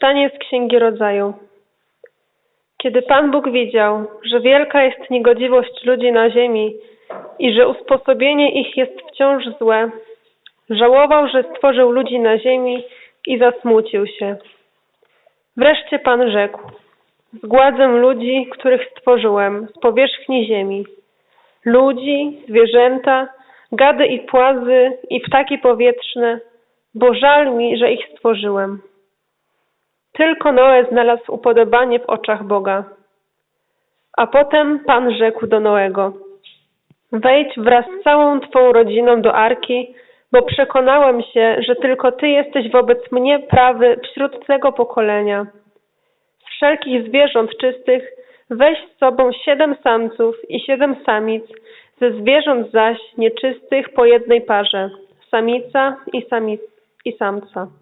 Czytanie z Księgi Rodzaju. Kiedy Pan Bóg widział, że wielka jest niegodziwość ludzi na ziemi i że usposobienie ich jest wciąż złe, żałował, że stworzył ludzi na ziemi i zasmucił się. Wreszcie Pan rzekł: Zgładzę ludzi, których stworzyłem z powierzchni ziemi. Ludzi, zwierzęta, gady i płazy i ptaki powietrzne, bo żal mi, że ich stworzyłem. Tylko Noe znalazł upodobanie w oczach Boga. A potem Pan rzekł do Noego: Wejdź wraz z całą Twą rodziną do arki, bo przekonałem się, że tylko Ty jesteś wobec mnie prawy wśród tego pokolenia. Z wszelkich zwierząt czystych weź z sobą siedem samców i siedem samic, ze zwierząt zaś nieczystych po jednej parze, samica i, samic, i samca.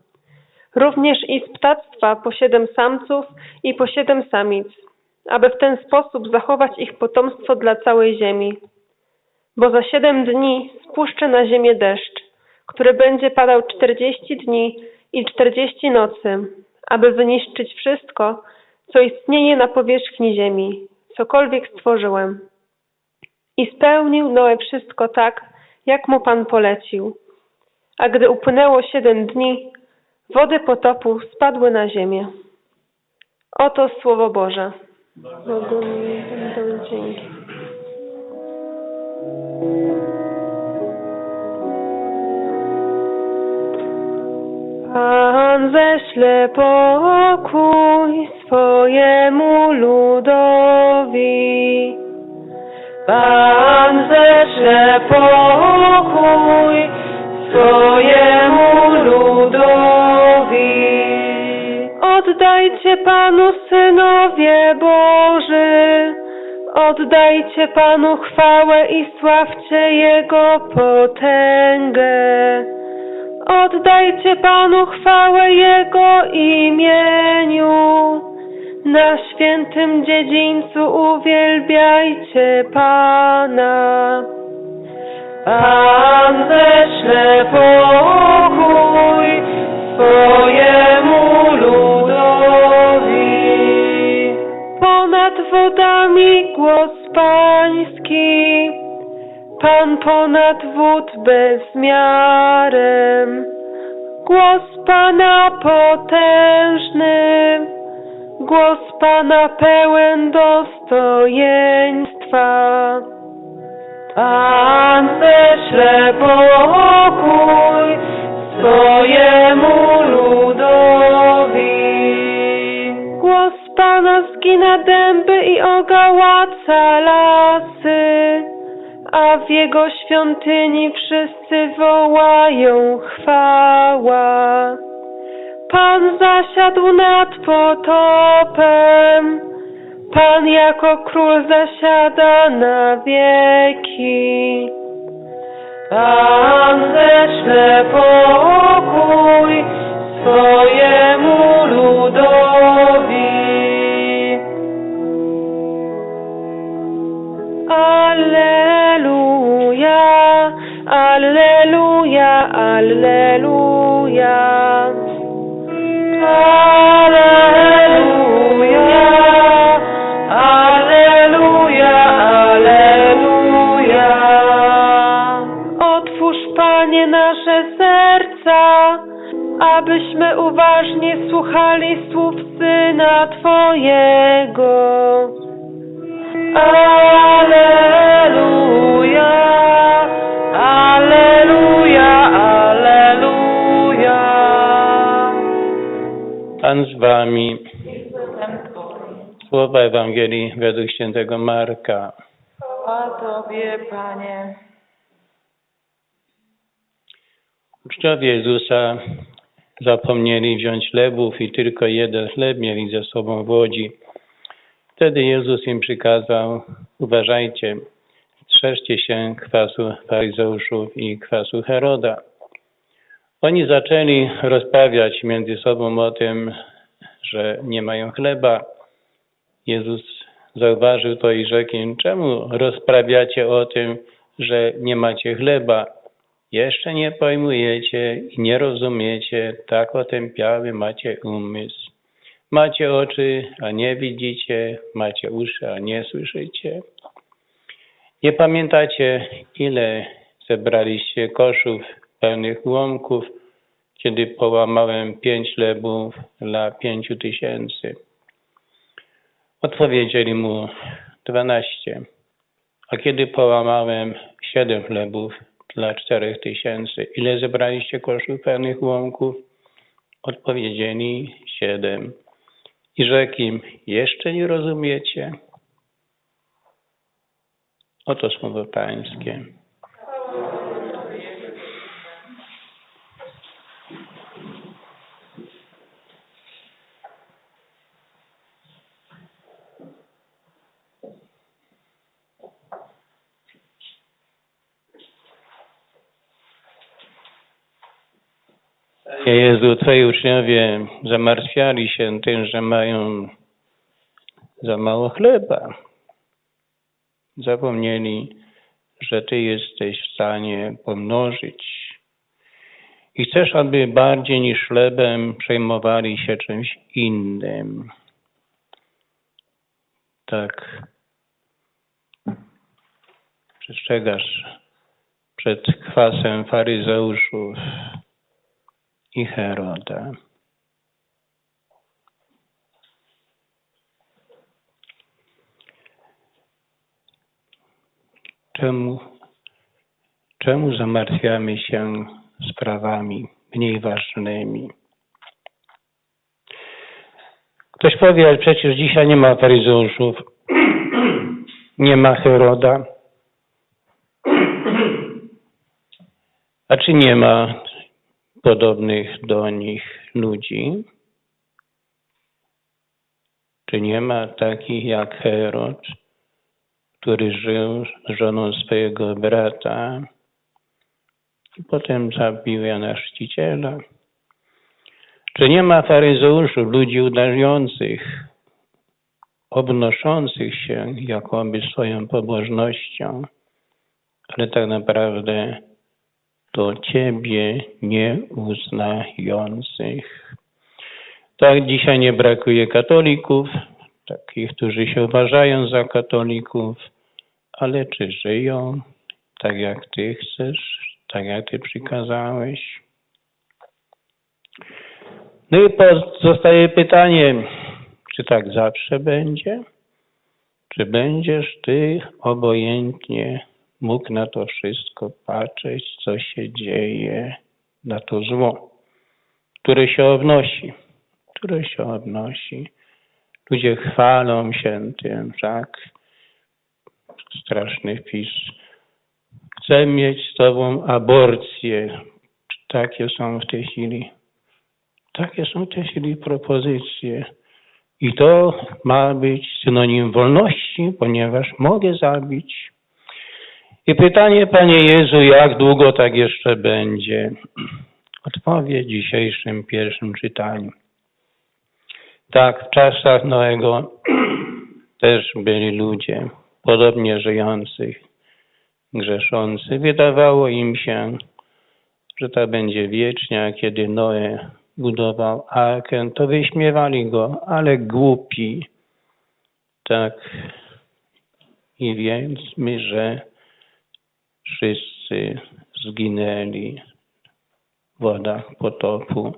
Również i z ptactwa po siedem samców i po siedem samic, aby w ten sposób zachować ich potomstwo dla całej ziemi. Bo za siedem dni spuszczę na ziemię deszcz, który będzie padał czterdzieści dni i czterdzieści nocy, aby wyniszczyć wszystko, co istnieje na powierzchni ziemi, cokolwiek stworzyłem. I spełnił Noe wszystko tak, jak mu Pan polecił. A gdy upłynęło siedem dni, wody potopu spadły na ziemię. Oto Słowo Boże. Bogu będą dzięki. Pan ześle pokój swojemu ludowi. Pan ześle pokój swojemu ludowi. Oddajcie Panu synowie Boży, oddajcie Panu chwałę i sławcie Jego potęgę. Oddajcie Panu chwałę Jego imieniu. Na świętym dziedzińcu uwielbiajcie Pana. Pan. Ponad wodami głos Pan ponad wód bezmiarem. Głos Pana potężny, głos Pana pełen dostojeństwa. Pan ześle pokój swojemu ludowi. Głos Pana zgina dęby i ogałaca lasy, a w Jego świątyni wszyscy wołają chwała. Pan zasiadł nad potopem, Pan jako król zasiada na wieki. Pan ześle pokój Panie, nasze serca, abyśmy uważnie słuchali słów Syna Twojego. Alleluja, Alleluja, Alleluja. Pan z wami. Słowa Ewangelii według świętego Marka. Chwała Tobie, Panie. Uczniowie Jezusa zapomnieli wziąć chlebów i tylko jeden chleb mieli ze sobą w łodzi. Wtedy Jezus im przykazał, uważajcie, strzeżcie się kwasu faryzeuszów i kwasu Heroda. Oni zaczęli rozprawiać między sobą o tym, że nie mają chleba. Jezus zauważył to i rzekł im, czemu rozprawiacie o tym, że nie macie chleba? Jeszcze nie pojmujecie i nie rozumiecie, tak otępiały macie umysł. Macie oczy, a nie widzicie, macie uszy, a nie słyszycie. Nie pamiętacie, ile zebraliście koszów pełnych łomków, kiedy połamałem pięć chlebów dla pięciu tysięcy. Odpowiedzieli mu dwanaście. A kiedy połamałem siedem chlebów dla czterech tysięcy, ile zebraliście koszów pełnych łomków? Odpowiedzieli siedem. I rzekł im, jeszcze nie rozumiecie? Oto słowo Pańskie. Panie Jezu, Twoi uczniowie zamartwiali się tym, że mają za mało chleba. Zapomnieli, że Ty jesteś w stanie pomnożyć. I chcesz, aby bardziej niż chlebem przejmowali się czymś innym. Tak. Przestrzegasz przed kwasem faryzeuszów i Heroda. Czemu, czemu zamartwiamy się sprawami mniej ważnymi? Ktoś powie, ale przecież dzisiaj nie ma faryzeuszów, nie ma Heroda. A czy nie ma podobnych do nich ludzi? Czy nie ma takich jak Herod, który żył z żoną swojego brata i potem zabił Jana Chrzciciela? Czy nie ma faryzeuszów, ludzi udających, obnoszących się jakoby swoją pobożnością, ale tak naprawdę to Ciebie nie uznających. Tak, dzisiaj nie brakuje katolików, takich, którzy się uważają za katolików, ale czy żyją tak, jak Ty chcesz, tak, jak Ty przykazałeś? No i pozostaje pytanie, czy tak zawsze będzie? Czy będziesz Ty obojętnie mógł na to wszystko patrzeć, co się dzieje, na to zło, które się obnosi, które się obnosi. Ludzie chwalą się tym, tak? Straszny wpis. Chcę mieć z tobą aborcję. Takie są w tej chwili. Takie są w tej chwili propozycje. I to ma być synonim wolności, ponieważ mogę zabić. I pytanie, Panie Jezu, jak długo tak jeszcze będzie? Odpowiedź w dzisiejszym pierwszym czytaniu. Tak, w czasach Noego też byli ludzie podobnie żyjących, grzeszący. Wydawało im się, że to będzie wiecznie, a kiedy Noe budował arkę, to wyśmiewali go, ale głupi. Tak. I wiedzmy, że wszyscy zginęli w wodach potopu,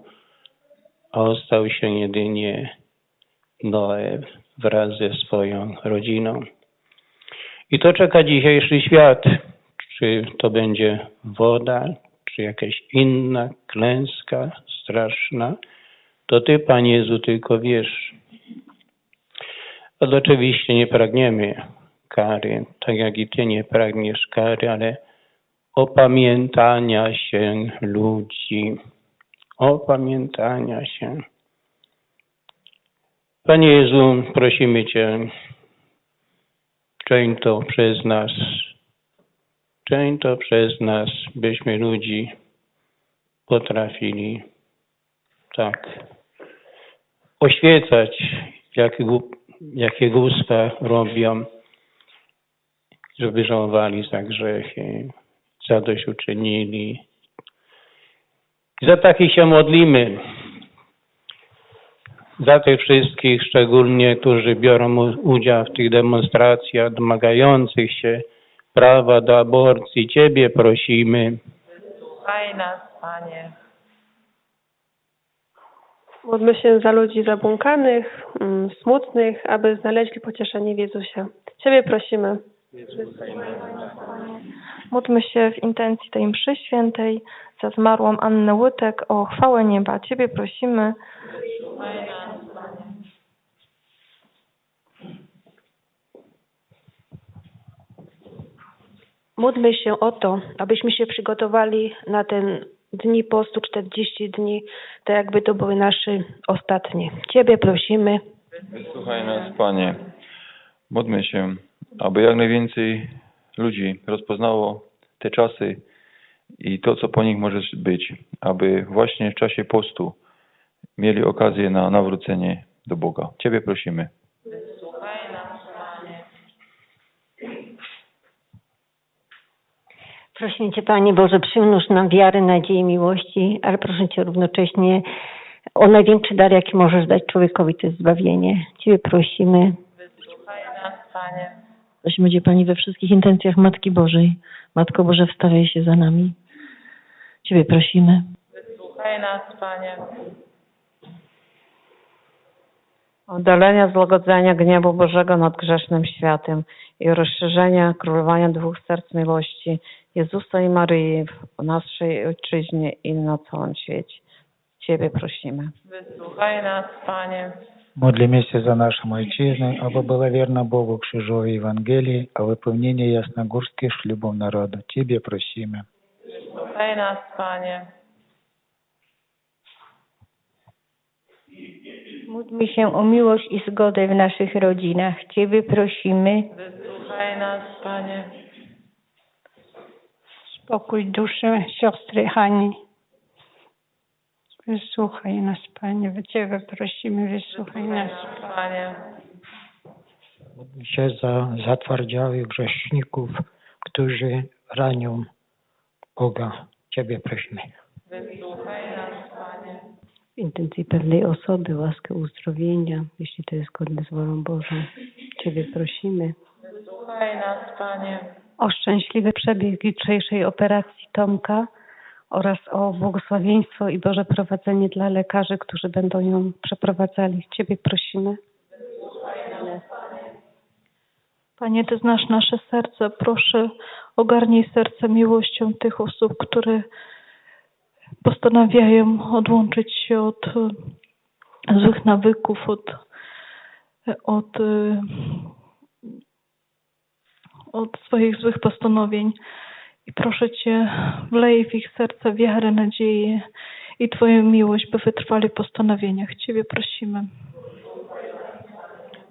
a ostał się jedynie Noe wraz ze swoją rodziną. I to czeka dzisiejszy świat. Czy to będzie woda, czy jakaś inna klęska straszna, to Ty, Panie Jezu, tylko wiesz. Ale oczywiście nie pragniemy kary, tak jak i Ty nie pragniesz kary, ale opamiętania się ludzi. Opamiętania się. Panie Jezu, prosimy Cię, czyń to przez nas, czyń to przez nas, byśmy ludzi potrafili tak oświecać, jakie, głup- jakie głupstwa robią, żeby żałowali za grzechy, zadośćuczynili. Za takich się modlimy. za tych wszystkich, szczególnie, którzy biorą udział w tych demonstracjach domagających się prawa do aborcji. Ciebie prosimy. Słuchaj nas, Panie. Módlmy się za ludzi zabłąkanych, mm, smutnych, aby znaleźli pocieszenie w Jezusie. Ciebie prosimy. Módlmy się w intencji tej mszy świętej za zmarłą Annę Łytek o chwałę nieba. Ciebie prosimy. Módlmy się o to, abyśmy się przygotowali na ten dni postu 40 dni, tak jakby to były nasze ostatnie. Ciebie prosimy. Wysłuchaj nas, Panie. Módlmy się, aby jak najwięcej ludzi rozpoznało te czasy i to, co po nich może być, aby właśnie w czasie postu mieli okazję na nawrócenie do Boga. Ciebie prosimy. Słuchaj nas, Panie. Prosimy Cię, Panie Boże, przymnóż nam wiary, nadziei, miłości, ale proszę Cię równocześnie o największy dar, jaki możesz dać człowiekowi, to jest zbawienie. Ciebie prosimy. Słuchaj nas, Panie. Prosimy Cię Pani we wszystkich intencjach Matki Bożej. Matko Boże, wstawiaj się za nami. Ciebie prosimy. Słuchaj nas, Panie. oddalenia złagodzenia gniewu Bożego nad grzesznym światem i rozszerzenia królowania dwóch serc miłości Jezusa i Maryi w naszej ojczyźnie i na całym świecie. Ciebie prosimy. Wysłuchaj nas, Panie. Молимся się za naszą ojczyznę, aby była wierna Bogu krzyżowej Ewangelii, a wypełnienie jasnogórskich ślubów narodu. Ciebie prosimy. Słuchaj nas, Panie. Módlmy się o miłość i zgodę w naszych rodzinach. Ciebie prosimy. Wysłuchaj nas, Panie. spokój duszy siostry Hani. Wysłuchaj nas, Panie, Ciebie prosimy, wysłuchaj nas. Panie. Módlmy się za zatwardziałych grzeszników, którzy ranią Boga. Ciebie prosimy. Wysłuchaj nas, Panie. W intencji pewnej osoby, łaskę uzdrowienia, jeśli to jest godne z wolą Bożą. Ciebie prosimy. Wysłuchaj nas, Panie. O szczęśliwy przebieg jutrzejszej operacji Tomka oraz o błogosławieństwo i Boże prowadzenie dla lekarzy, którzy będą ją przeprowadzali. Ciebie prosimy. Panie, Ty znasz nasze serce. Proszę, ogarnij serce miłością tych osób, które postanawiają odłączyć się od e, złych nawyków, od, od, e, od swoich złych postanowień. I proszę Cię, wlej w ich serce wiarę, nadzieję i Twoją miłość, by wytrwali w postanowieniach. Ciebie prosimy.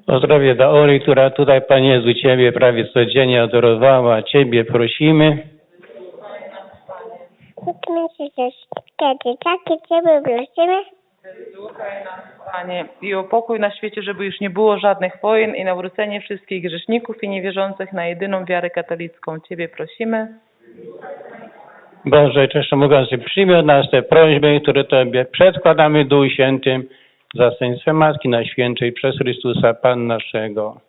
Pozdrowię dla Oli, która tutaj, Panie Jezu, Ciebie prawie codziennie adorowała. Ciebie prosimy. Módlmy się kiedy takie Ciebie prosimy. Panie. I o pokój na świecie, żeby już nie było żadnych wojen i nawrócenie wszystkich grzeszników i niewierzących na jedyną wiarę katolicką. Ciebie prosimy. Boże, mówiąc, przyjmij od nas te prośby, które Tobie przedkładamy Duchu Świętym za Sęstwem Matki Najświętszej przez Chrystusa Pan naszego.